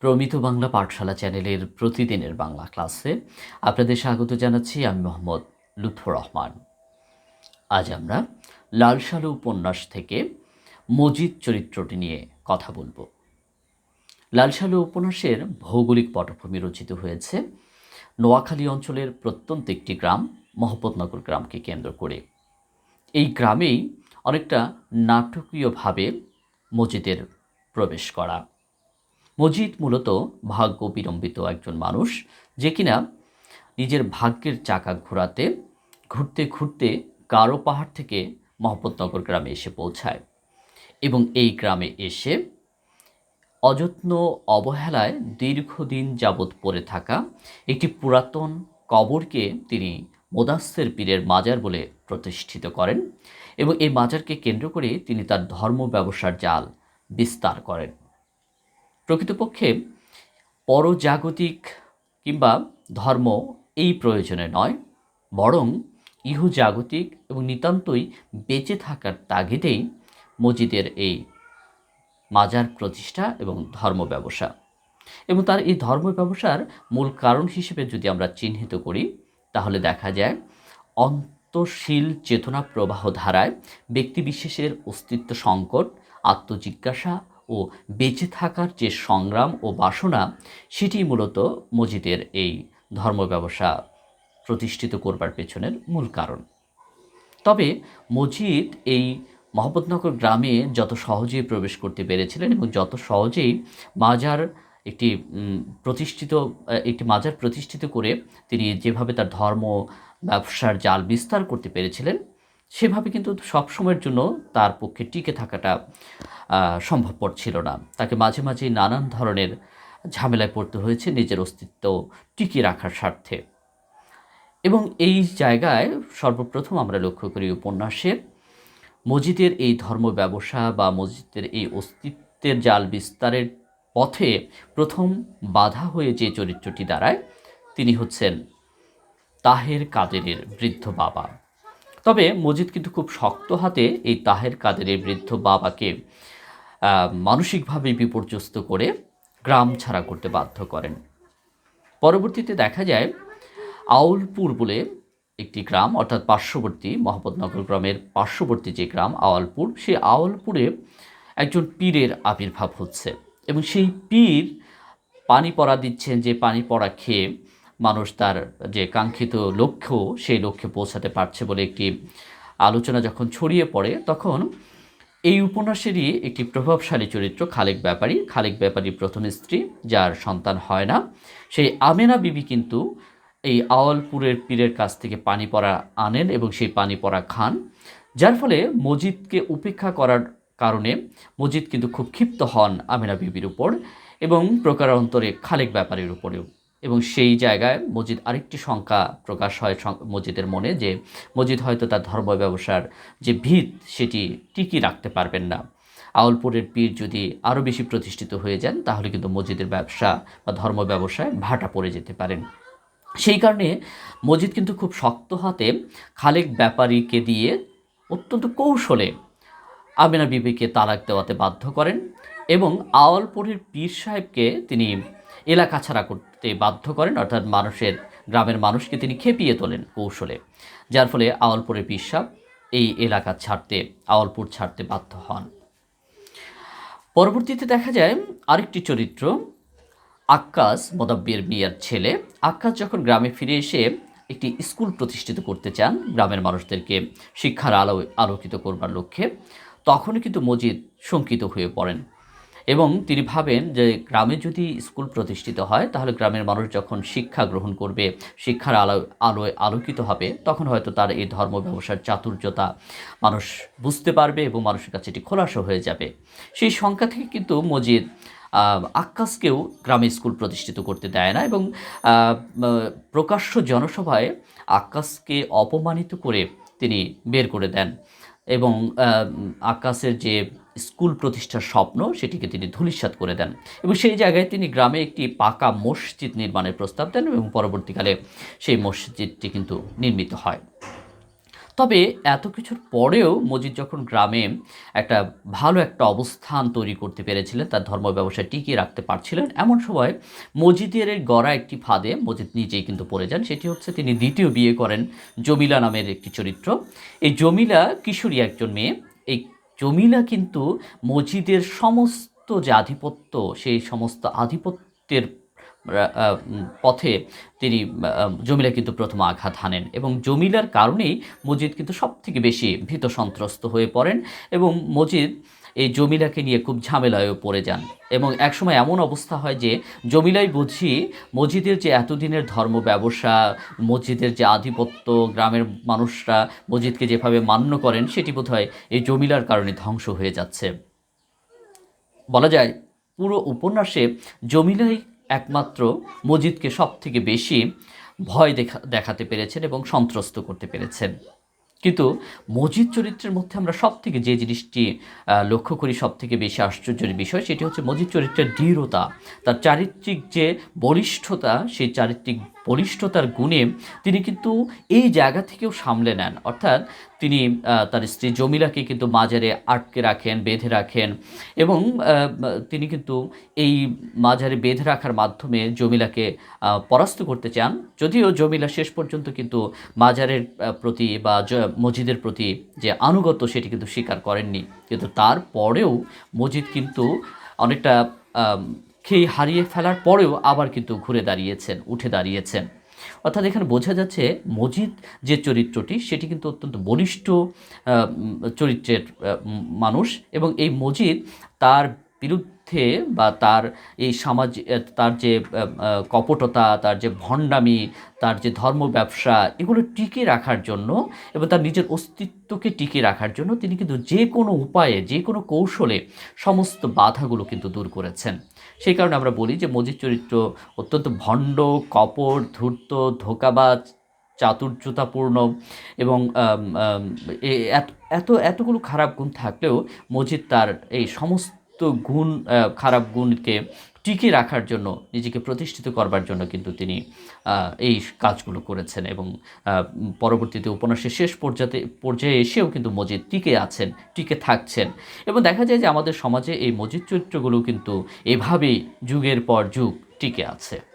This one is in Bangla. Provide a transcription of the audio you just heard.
প্রমিত বাংলা পাঠশালা চ্যানেলের প্রতিদিনের বাংলা ক্লাসে আপনাদের স্বাগত জানাচ্ছি আমি মোহাম্মদ লুৎফর রহমান। আজ আমরা লাল সালু উপন্যাস থেকে মজিদ চরিত্রটি নিয়ে কথা বলব। লাল সালু উপন্যাসের ভৌগোলিক পটভূমি রচিত হয়েছে নোয়াখালী অঞ্চলের প্রত্যন্ত একটি গ্রাম, মহব্বতনগর গ্রামকে কেন্দ্র করে। এই গ্রামেই অনেকটা নাটকীয়ভাবে মজিদের প্রবেশ করা। মজিদ মূলত ভাগ্য বিলম্বিত একজন মানুষ যে কিনা নিজের ভাগ্যের চাকা ঘোরাতে, ঘুরতে ঘুরতে গারো পাহাড় থেকে মহব্বতনগর গ্রামে এসে পৌঁছায় এবং এই গ্রামে এসে অযত্ন অবহেলায় দীর্ঘদিন যাবৎ পড়ে থাকা একটি পুরাতন কবরকে তিনি মোদাস্সের পীরের মাজার বলে প্রতিষ্ঠিত করেন এবং এই মাজারকে কেন্দ্র করে তিনি তার ধর্ম ব্যবসার জাল বিস্তার করেন। প্রকৃতপক্ষে পরজাগতিক কিংবা ধর্ম এই প্রয়োজনে নয়, বরং ইহজাগতিক এবং নিতান্তই বেঁচে থাকার তাগিদেই মসজিদের এই মাজার প্রতিষ্ঠা এবং ধর্ম ব্যবসা। এবং তার এই ধর্ম ব্যবসার মূল কারণ হিসেবে যদি আমরা চিহ্নিত করি, তাহলে দেখা যায় অন্তশীল চেতনা প্রবাহ ধারায় ব্যক্তিবিশেষের অস্তিত্ব সংকট, আত্মজিজ্ঞাসা ও বেঁচে থাকার যে সংগ্রাম ও বাসনা, সেটি মূলত মসজিদের এই ধর্ম ব্যবসা প্রতিষ্ঠিত করবার পেছনের মূল কারণ। তবে মজিদ এই মহব্বতনগর গ্রামে যত সহজেই প্রবেশ করতে পেরেছিলেন এবং যত সহজেই মাজার একটি প্রতিষ্ঠিত একটি মাজার প্রতিষ্ঠিত করে তিনি যেভাবে তার ধর্ম, ব্যবসার জাল বিস্তার করতে পেরেছিলেন সেভাবে কিন্তু সবসময়ের জন্য তার পক্ষে টিকে থাকাটা সম্ভবপর ছিল না। তাকে মাঝে মাঝে নানান ধরনের ঝামেলায় পড়তে হয়েছে নিজের অস্তিত্ব টিকিয়ে রাখার স্বার্থে। এবং এই জায়গায় সর্বপ্রথম আমরা লক্ষ্য করি উপন্যাসে মসজিদের এই ধর্ম ব্যবসা বা মসজিদের এই অস্তিত্বের জাল বিস্তারের পথে প্রথম বাধা হয়ে যে চরিত্রটি দাঁড়ায়, তিনি হচ্ছেন তাহের কাদেরের বৃদ্ধ বাবা। তবে মজিদ কিন্তু খুব শক্ত হাতে এই তাহের কাদেরের বৃদ্ধ বাবাকে মানসিকভাবে বিপর্যস্ত করে গ্রাম ছাড়া করতে বাধ্য করেন। পরবর্তীতে দেখা যায় আউলপুর বলে একটি গ্রাম, অর্থাৎ পার্শ্ববর্তী মহম্মদনগর গ্রামের পার্শ্ববর্তী যে গ্রাম আওয়ালপুর সেই আওয়ালপুরে একজন পীরের আবির্ভাব হচ্ছে এবং সেই পীর পানি পড়া দিচ্ছেন যে পানি পড়া খেয়ে মানুষ তার যে কাঙ্ক্ষিত লক্ষ্য, সেই লক্ষ্যে পৌঁছাতে পারছে বলে একটি আলোচনা যখন ছড়িয়ে পড়ে, তখন এই উপন্যাসেরই একটি প্রভাবশালী চরিত্র খালেক ব্যাপারী। খালেক ব্যাপারী প্রথম স্ত্রী, যার সন্তান হয় না। সেই আমেনা বিবি কিন্তু এই আওয়ালপুরের পীরের কাছ থেকে পানি পড়া আনেন এবং সেই পানি পড়া খান। যার ফলে মজিদকে উপেক্ষা করার কারণে মজিদ কিন্তু খুব ক্ষিপ্ত হন আমেনা বিবির উপর এবং প্রকারান্তরে খালেক ব্যাপারীর উপরেও। এবং সেই জায়গায় মজিদ আরেকটি শঙ্কা প্রকাশ হয় মজিদের মনে যে মজিদ হয়তো তার ধর্ম ব্যবসার যে ভিত সেটি টিকিয়ে রাখতে পারবেন না। আউলপুরের পীর যদি আরও বেশি প্রতিষ্ঠিত হয়ে যান, তাহলে কিন্তু মসজিদের ব্যবসা বা ধর্ম ব্যবসায় ভাটা পড়ে যেতে পারেন সেই কারণে মজিদ কিন্তু খুব শক্ত হাতে খালেক ব্যাপারীকে দিয়ে অত্যন্ত কৌশলে আমিনা বিবিকে তালাক দেওয়াতে বাধ্য করেন এবং আওয়ালপুরের পীর সাহেবকে তিনি এলাকা ছাড়া করতে বাধ্য করেন, অর্থাৎ মানুষের, গ্রামের মানুষকে তিনি খেপিয়ে তোলেন কৌশলে। যার ফলে আওয়ালপুরের পীর সাহেব এই এলাকা ছাড়তে, আওয়ালপুর ছাড়তে বাধ্য হন। পরবর্তীতে দেখা যায় আরেকটি চরিত্র, আক্কাস মোদাব্বির মিয়ার ছেলে। আক্কাস যখন গ্রামে ফিরে এসে একটি স্কুল প্রতিষ্ঠিত করতে চান গ্রামের মানুষদেরকে শিক্ষার আলো আলোকিত করবার লক্ষ্যে, তখনই কিন্তু মজিদ শঙ্কিত হয়ে পড়েন। এবং তিনি ভাবেন যে গ্রামে যদি স্কুল প্রতিষ্ঠিত হয়, তাহলে গ্রামের মানুষ যখন শিক্ষা গ্রহণ করবে, শিক্ষার আলো, আলোয় আলোকিত হবে, তখন হয়তো তার এই ধর্ম ব্যবসার চাতুর্যতা মানুষ বুঝতে পারবে এবং মানুষের কাছে এটি খোলাসা হয়ে যাবে। সেই সংখ্যা থেকে কিন্তু মজিদ আক্কাসকেও গ্রামে স্কুল প্রতিষ্ঠিত করতে দেয় না এবং প্রকাশ্য জনসভায় আক্কাসকে অপমানিত করে তিনি বের করে দেন এবং আকাশের যে স্কুল প্রতিষ্ঠার স্বপ্ন সেটিকে তিনি ধূলিসাৎ করে দেন এবং সেই জায়গায় তিনি গ্রামে একটি পাকা মসজিদ নির্মাণের প্রস্তাব দেন এবং পরবর্তীকালে সেই মসজিদটি কিন্তু নির্মিত হয়। তবে এত কিছুর পরেও মজিদ যখন গ্রামে একটা ভালো একটা অবস্থান তৈরি করতে পেরেছিলেন, তার ধর্ম ব্যবসা টিকিয়ে রাখতে পারছিলেন, এমন সময় মজিদের গড়া একটি ফাঁদে মজিদ নিজেই কিন্তু পড়ে যান। সেটি হচ্ছে তিনি দ্বিতীয় বিয়ে করেন জমিলা নামের একটি চরিত্র। এই জমিলা কিশোরী একজন মেয়ে জমিলা কিন্তু মজিদের সমস্ত যে আধিপত্য, সেই সমস্ত আধিপত্যের পথে তিনি জমিলা কিন্তু প্রথম আঘাত হানেন এবং জমিলার কারণেই মজিদ কিন্তু সব থেকে বেশি ভীত সন্ত্রস্ত হয়ে পড়েন এবং মজিদ এই জমিলাকে নিয়ে খুব ঝামেলায়ও পড়ে যান। এবং একসময় এমন অবস্থা হয় যে, জমিলাই বুঝি মসজিদের যে এতদিনের ধর্ম ব্যবসা, মসজিদের যে আধিপত্য, গ্রামের মানুষরা মসজিদকে যেভাবে মান্য করেন, সেটি বোধহয় এই জমিলার কারণে ধ্বংস হয়ে যাচ্ছে। বলা যায়, পুরো উপন্যাসে জমিলাই একমাত্র মসজিদকে সব থেকে বেশি ভয় দেখা, দেখাতে পেরেছেন এবং সন্ত্রস্ত করতে পেরেছেন। কিন্তু মজিদ চরিত্রের মধ্যে আমরা সব থেকে যে জিনিসটি লক্ষ্য করি সব থেকে বেশি আশ্চর্যের বিষয়, সেটি হচ্ছে মজিদ চরিত্রের দৃঢ়তা। তার চারিত্রিক যে বলিষ্ঠতা, সেই চারিত্রিক বলিষ্ঠতার গুণে তিনি কিন্তু এই জায়গা থেকেও সামলে নেন। অর্থাৎ তিনি তার স্ত্রী জমিলাকে কিন্তু মাজারে আটকে রাখেন, বেঁধে রাখেন এবং তিনি কিন্তু এই মাজারে বেঁধে রাখার মাধ্যমে জমিলাকে পরাস্ত করতে চান। যদিও জমিলা শেষ পর্যন্ত কিন্তু মাজারের প্রতি বা মসজিদের প্রতি যে আনুগত্য সেটি কিন্তু স্বীকার করেননি। কিন্তু তারপরেও মসজিদ কিন্তু অনেকটা খেয়ে হারিয়ে ফেলার পরেও আবার কিন্তু ঘুরে দাঁড়িয়েছেন, উঠে দাঁড়িয়েছেন। অর্থাৎ এখানে বোঝা যাচ্ছে মজিদ যে চরিত্রটি, সেটি কিন্তু অত্যন্ত বলিষ্ঠ চরিত্রের মানুষ এবং এই মজিদ তার বিরুদ্ধে বা তার এই সমাজ তার যে কপটতা, তার যে ভণ্ডামি, তার যে ধর্ম ব্যবসা, এগুলো টিকে রাখার জন্য এবং তার নিজের অস্তিত্বকে টিকে রাখার জন্য তিনি কিন্তু যে কোনো উপায়ে, যে কোনো কৌশলে সমস্ত বাধাগুলো কিন্তু দূর করেছেন। সেই কারণে আমরা বলি যে মজিদ চরিত্র অত্যন্ত ভণ্ড, কপট, ধূর্ত, ধোকাবাজ, চাতুর্যতাপূর্ণ এবং এত এত, এতগুলো খারাপ গুণ থাকলেও মজিদ তার এই সমস্ত গুণ খারাপ গুণকে টিকে রাখার জন্য, নিজেকে প্রতিষ্ঠিত করবার জন্য কিন্তু তিনি এই কাজগুলো করেছেন এবং পরবর্তীতে উপন্যাসের শেষ পর্যায়ে পর্যায়ে এসেও কিন্তু মজিদ টিকে আছেন, টিকে থাকছেন। এবং দেখা যায় যে আমাদের সমাজে এই মজিদ চরিত্রগুলো কিন্তু এভাবেই যুগের পর যুগ টিকে আছে।